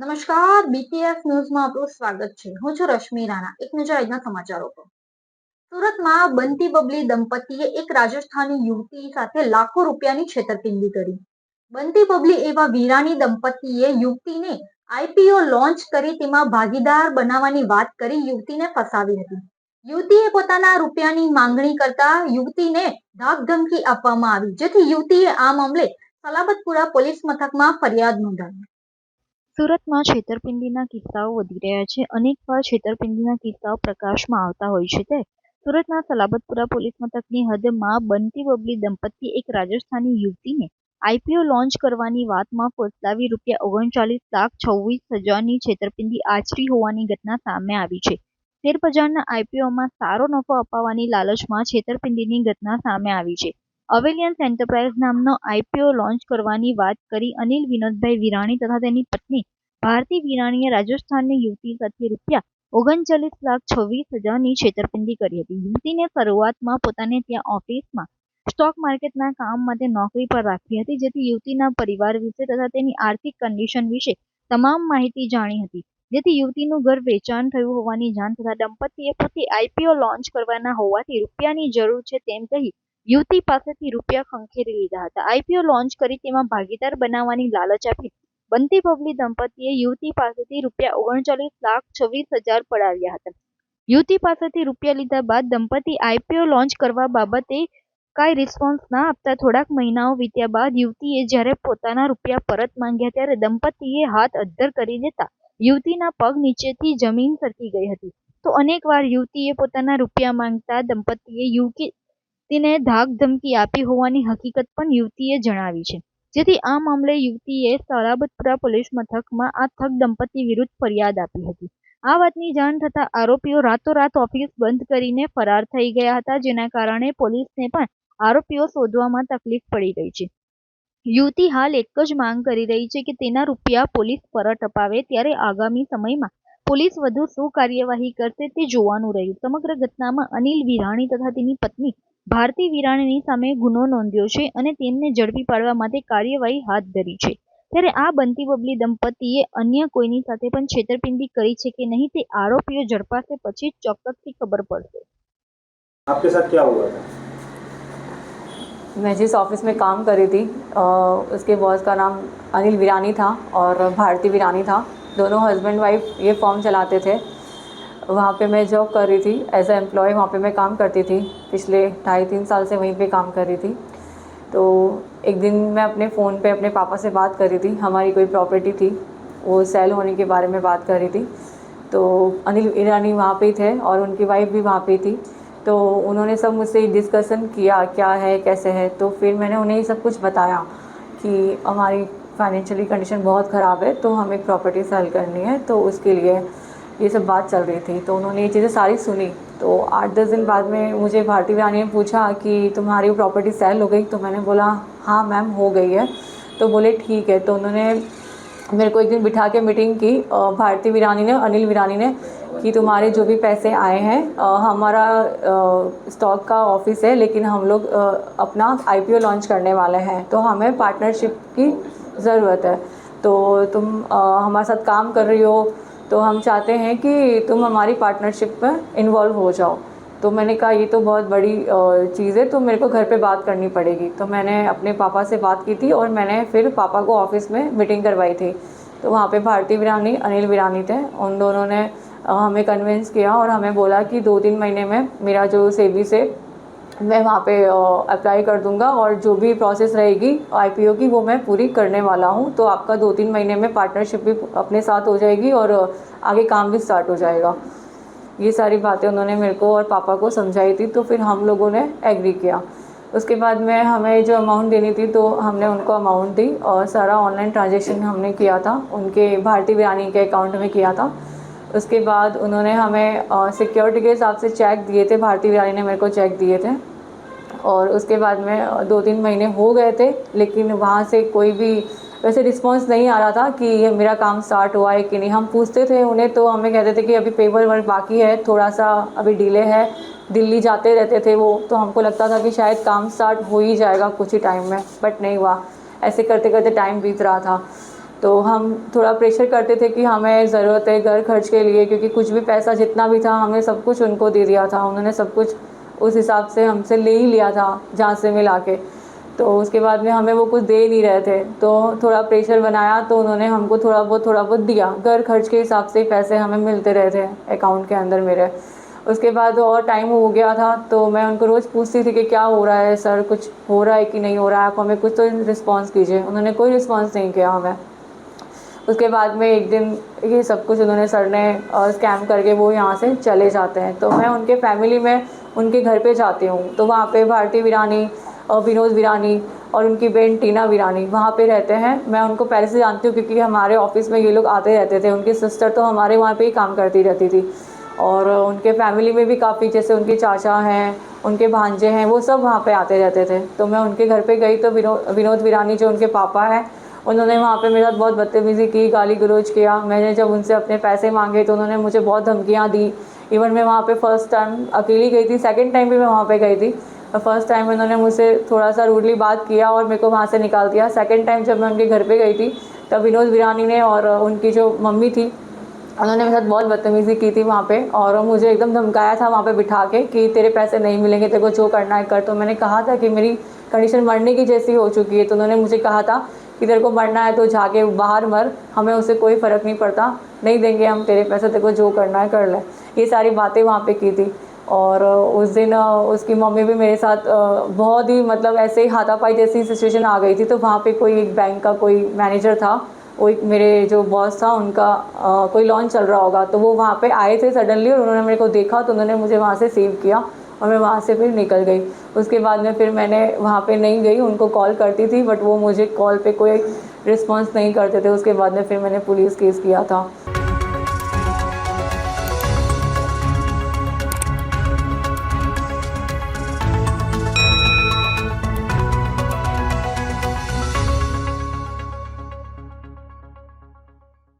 નમસ્કાર બીટીએસ ન્યૂઝમાં આપનું સ્વાગત છે. હું છું રશ્મિ રાણા. એક નજર આજના સમાચારો પર. સુરતમાં બંતી બબલી દંપતીએ એક રાજસ્થાની યુવતી સાથે લાખો રૂપિયાની છેતરપિંડી કરી. બંતી બબલી એવા વીરાની દંપતીએ યુવતીને આઈપીઓ લોન્ચ કરી તેમાં ભાગીદાર બનાવવાની વાત કરી યુવતીને ફસાવી હતી. યુવતીએ પોતાના રૂપિયાની માંગણી કરતા યુવતીને ધાક ધમકી આપવામાં આવી, જેથી યુવતીએ આ મામલે સલાબતપુરા પોલીસ મથકમાં ફરિયાદ નોંધાવી. સુરતમાં છેતરપિંડીના કિસ્સાઓ વધી રહ્યા છે. અનેકવાર છેતરપિંડીના કિસ્સાઓ પ્રકાશમાં આવતા હોય છે તે. સુરતના સલાબતપુરા પોલીસ મથકની હદમાં બનતી બબલી દંપતી એક રાજસ્થાની યુવતીને આઈપીઓ લોન્ચ કરવાની વાતમાં ફોસલાવી રૂપિયા ઓગણચાલીસ લાખ છવ્વીસ હજારની છેતરપિંડી આચરી હોવાની ઘટના સામે આવી છે. શેરબજારના આઈપીઓમાં સારો નફો અપાવવાની લાલચમાં છેતરપિંડીની ઘટના સામે આવી છે. અવેલિયન્સ એન્ટરપ્રાઇઝ નામનો આઈપીઓ લોન્ચ કરવાની વાત કરી અનિલ વિનોદભાઈ વિરાણી તથા તેની પત્ની ભારતી વિરાણીએ રાજસ્થાનની યુવતી સાથે રૂપિયા ઓગણચાલીસ લાખ છવ્વીસ હજારની છેતરપિંડી કરી હતી. યુવતીને શરૂઆતમાં પોતાને ત્યાં ઓફિસમાં, સ્ટોક માર્કેટના કામ માટે નોકરી પર રાખી હતી, જેથી યુવતીના પરિવાર વિશે તથા તેની આર્થિક કન્ડિશન વિશે તમામ માહિતી જાણી હતી. જેથી યુવતીનું ઘર વેચાણ થયું હોવાની જાણ થતા દંપતીએ પોતે આઈપીઓ લોન્ચ કરવાના હોવાથી રૂપિયાની જરૂર છે તેમ કહી યુવતી પાસેથી રૂપિયા ખંખેરી લીધા હતા. આઈપીઓ લોન્ચ કરી તેમાં ભાગીદાર બનાવવાની લાલચ આપી. બંતી બબલી દંપતીએ યુવતી પાસેથી રૂપિયા ઓગણચાલીસ લાખ છવ્વીસ હજાર પડાવ્યા હતા. યુવતી પાસેથી રૂપિયા લીધા બાદ દંપતી આઈપીઓ લોન્ચ કરવા બાબતે કાંઈ રિસ્પોન્સ ના આપતા થોડાક મહિનાઓ વીત્યા બાદ યુવતીએ જ્યારે પોતાના રૂપિયા પરત માંગ્યા ત્યારે દંપતીએ હાથ અદ્ધર કરી દેતા યુવતીના પગ નીચેથી જમીન સરકી ગઈ હતી. તો અનેકવાર યુવતીએ પોતાના રૂપિયા માંગતા દંપતીએ યુવતી તેને ધાક ધમકી આપી હોવાની હકીકત પણ યુવતીએ જણાવી છે. જેથી આ મામલે યુવતીએ સલાબતપુરા પોલીસ મથકમાં આ થક દંપતી વિરુદ્ધ ફરિયાદ આપી હતી. આ વાતની જાણ થતાં આરોપીઓ રાતોરાત ઓફિસ બંધ કરીને ફરાર થઈ ગયા હતા, જેના કારણે પોલીસને પણ આરોપીઓ શોધવામાં તકલીફ પડી રહી છે. યુવતી હાલ એક જ માંગ કરી રહી છે કે તેના રૂપિયા પોલીસ પરત અપાવે ત્યારે આગામી સમયમાં પોલીસ વધુ શું કાર્યવાહી કરશે તે જોવાનું રહ્યું. સમગ્ર ઘટનામાં અનિલ વિરાણી તથા તેની પત્ની ભારતી વિરાણીની સામે ગુનો નોંધ્યો છે અને તેમને ઝડપી પાડવા માટે કાર્યવાહી હાથ ધરી છે ત્યારે આ બનતી બબલી દંપતીએ અન્ય કોઈની સાથે પણ છેતરપિંડી કરી છે કે નહીં તે આરોપીઓ ઝડપાશે પછી ચોક્કસથી ખબર પડશે आपके साथ क्या हुआ था मैं जिस ऑफिस में काम कर रही थी उसके बॉस का नाम अनिल वीरानी था और भारती वीरानी था दोनों हस्बैंड वाइफ ये फॉर्म चलाते थे वहाँ पे मैं जॉब कर रही थी एज ए एम्प्लॉय वहाँ पे मैं काम करती थी। पिछले ढाई तीन साल से वहीं पे काम कर रही थी। तो एक दिन मैं अपने फ़ोन पे अपने पापा से बात कर रही थी। हमारी कोई प्रॉपर्टी थी, वो सेल होने के बारे में बात कर रही थी। तो अनिल ईरानी वहाँ पे थे और उनकी वाइफ भी वहाँ पे थी। तो उन्होंने सब मुझसे डिस्कशन किया, क्या है, कैसे है। तो फिर मैंने उन्हें ये सब कुछ बताया कि हमारी फाइनेंशियली कंडीशन बहुत ख़राब है तो हमें प्रॉपर्टी सेल करनी है। तो उसके लिए ये सब बात चल रही थी तो उन्होंने ये चीज़ें सारी सुनी। तो आठ दस दिन बाद में मुझे भारती रानी ने पूछा कि तुम्हारी प्रॉपर्टी सेल हो गई? तो मैंने बोला हाँ मैम, हो गई है। तो बोले, ठीक है। तो उन्होंने मेरे को एक दिन बिठा के मीटिंग की भारती वीरानी ने, अनिल वीरानी ने, कि तुम्हारे जो भी पैसे आए हैं हमारा स्टॉक का ऑफ़िस है, लेकिन हम लोग अपना आईपीओ लॉन्च करने वाले हैं तो हमें पार्टनरशिप की ज़रूरत है। तो तुम हमारे साथ काम कर रही हो तो हम चाहते हैं कि तुम हमारी पार्टनरशिप में इन्वॉल्व हो जाओ। तो मैंने कहा, ये तो बहुत बड़ी चीज़ है तो मेरे को घर पे बात करनी पड़ेगी। तो मैंने अपने पापा से बात की थी और मैंने फिर पापा को ऑफ़िस में मीटिंग करवाई थी। तो वहाँ पे भारती वीरानी अनिल वीरानी थे। उन दोनों ने हमें कन्विंस किया और हमें बोला कि दो तीन महीने में मेरा जो सेवी से मैं वहाँ पे अप्लाई कर दूँगा और जो भी प्रोसेस रहेगी आईपीओ की, वो मैं पूरी करने वाला हूँ। तो आपका दो तीन महीने में पार्टनरशिप भी अपने साथ हो जाएगी और आगे काम भी स्टार्ट हो जाएगा। ये सारी बातें उन्होंने मेरे को और पापा को समझाई थी तो फिर हम लोगों ने एग्री किया। उसके बाद में हमें जो अमाउंट देनी थी तो हमने उनको अमाउंट दी और सारा ऑनलाइन ट्रांजेक्शन हमने किया था। उनके भारतीय बिरानी के अकाउंट में किया था। उसके बाद उन्होंने हमें सिक्योरिटी के हिसाब से चेक दिए थे। भारतीय बिरानी ने मेरे को चेक दिए थे। और उसके बाद में दो तीन महीने हो गए थे, लेकिन वहाँ से कोई भी, वैसे रिस्पॉन्स नहीं आ रहा था कि ये मेरा काम स्टार्ट हुआ है कि नहीं। हम पूछते थे उन्हें तो हमें कहते थे कि अभी पेपर वर्क बाकी है थोड़ा सा अभी डिले है। दिल्ली जाते रहते थे वो तो हमको लगता था कि शायद काम स्टार्ट हो ही जाएगा कुछ ही टाइम में बट नहीं हुआ। ऐसे करते करते टाइम बीत रहा था। तो हम थोड़ा प्रेशर करते थे कि हमें ज़रूरत है घर खर्च के लिए, क्योंकि कुछ भी पैसा जितना भी था हमने सब कुछ उनको दे दिया था। उन्होंने सब कुछ उस हिसाब से हमसे ले ही लिया था, जहाँ से मिला के। तो उसके बाद में हमें वो कुछ दे नहीं रहे थे। तो थोड़ा प्रेशर बनाया तो उन्होंने हमको थोड़ा बहुत थोड़ा बहुत दिया। घर खर्च के हिसाब से पैसे हमें मिलते रहे थे अकाउंट के अंदर मेरे। उसके बाद और टाइम हो गया था तो मैं उनको रोज़ पूछती थी कि क्या हो रहा है, सर कुछ हो रहा है कि नहीं हो रहा है? आप हमें कुछ तो रिस्पॉन्स कीजिए। उन्होंने कोई रिस्पॉन्स नहीं किया हमें। उसके बाद में एक दिन ये सब कुछ उन्होंने सर ने स्कैम करके वो यहाँ से चले जाते हैं। तो मैं उनके फैमिली में उनके घर पे जाती हूँ। तो वहाँ पे भारती वीरानी विनोद वीरानी और उनकी बहन टीना वीरानी वहाँ पे रहते हैं। मैं उनको पहले से जानती हूँ क्योंकि हमारे ऑफ़िस में ये लोग आते रहते थे। उनकी सिस्टर तो हमारे वहाँ पे ही काम करती रहती थी। और उनके फैमिली में भी काफ़ी, जैसे उनके चाचा हैं, उनके भांजे हैं, वो सब वहाँ पे आते रहते थे। तो मैं उनके घर पे गई तो विनोद विनोद वीरानी जो उनके पापा हैं उन्होंने वहाँ पे मेरे साथ बहुत बदतमीज़ी की, गाली गलौज किया। मैंने जब उनसे अपने पैसे मांगे तो उन्होंने मुझे बहुत धमकियाँ दी। इवन मैं वहाँ पे फ़र्स्ट टाइम अकेली गई थी सेकंड टाइम भी मैं वहाँ पे गई थी। फ़र्स्ट टाइम उन्होंने मुझसे थोड़ा सा रूडली बात किया और मेरे को वहाँ से निकाल दिया। सेकंड टाइम जब मैं उनके घर पे गई थी, तब विनोद वीरानी ने और उनकी जो मम्मी थी, उन्होंने मेरे साथ बहुत बदतमीज़ी की थी वहाँ पे और मुझे एकदम धमकाया था वहाँ पे बिठा के कि तेरे पैसे नहीं मिलेंगे, तेरे को जो करना है कर। तो मैंने कहा था कि मेरी कंडीशन मरने की जैसी हो चुकी है। तो उन्होंने मुझे कहा था कि तेरे को मरना है तो जाके बाहर मर हमें उससे कोई फ़र्क नहीं पड़ता। नहीं देंगे हम तेरे पैसे तेरे को जो करना है कर ले। ये सारी बातें वहाँ पे की थी। और उस दिन उसकी मम्मी भी मेरे साथ बहुत ही मतलब ऐसे ही हाथापाई जैसी सिचुएशन आ गई थी। तो वहाँ पे कोई एक बैंक का कोई मैनेजर था वो एक मेरे जो बॉस था उनका आ, कोई लॉन्च चल रहा होगा। तो वो वहाँ पे आए थे सडनली और उन्होंने मेरे को देखा तो उन्होंने मुझे वहाँ से सेव किया। और मैं वहाँ से फिर निकल गई। उसके बाद में फिर मैंने वहाँ पे नहीं गई, उनको कॉल करती थी बट वो मुझे कॉल पे कोई रिस्पॉन्स नहीं करते थे। उसके बाद में फिर मैंने पुलिस केस किया था।